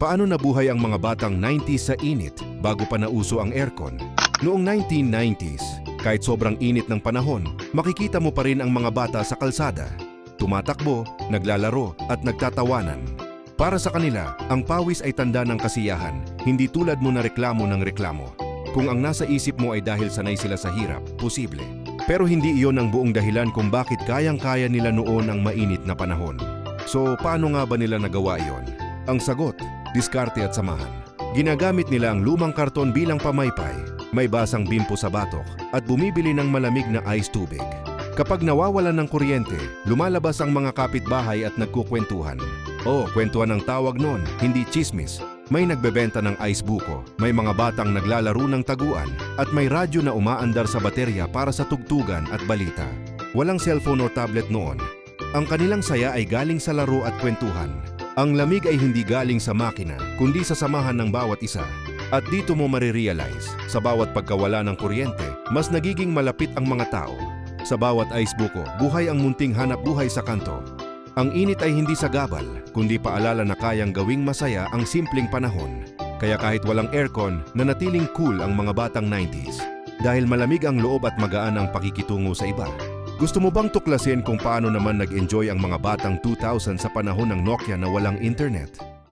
Paano nabuhay ang mga batang 90s sa init bago pa nauso ang aircon? Noong 1990s, kahit sobrang init ng panahon, makikita mo pa rin ang mga bata sa kalsada. Tumatakbo, naglalaro at nagtatawanan. Para sa kanila, ang pawis ay tanda ng kasiyahan, hindi tulad mo na reklamo ng reklamo. Kung ang nasa isip mo ay dahil sanay sila sa hirap, posible. Pero hindi iyon ang buong dahilan kung bakit kayang-kaya nila noon ang mainit na panahon. So, paano nga ba nila nagawa iyon? Ang sagot, diskarte at samahan. Ginagamit nila ang lumang karton bilang pamaypay, may basang bimpo sa batok, at bumibili ng malamig na ice tubig. Kapag nawawalan ng kuryente, lumalabas ang mga kapitbahay at nagkukwentuhan. O, kwentuhan ang tawag noon, hindi chismis. May nagbebenta ng ice buko, may mga batang naglalaro ng taguan, at may radyo na umaandar sa baterya para sa tugtugan at balita. Walang cellphone o tablet noon. Ang kanilang saya ay galing sa laro at kwentuhan. Ang lamig ay hindi galing sa makina, kundi sa samahan ng bawat isa. At dito mo marirealize, sa bawat pagkawala ng kuryente, mas nagiging malapit ang mga tao. Sa bawat ice buko, buhay ang munting hanap buhay sa kanto. Ang init ay hindi sagabal, kundi paalala na kayang gawing masaya ang simpleng panahon. Kaya kahit walang aircon, nanatiling cool ang mga batang 90s. Dahil malamig ang loob at magaan ang pakikitungo sa iba. Gusto mo bang tuklasin kung paano naman nag-enjoy ang mga batang 2000 sa panahon ng Nokia na walang internet?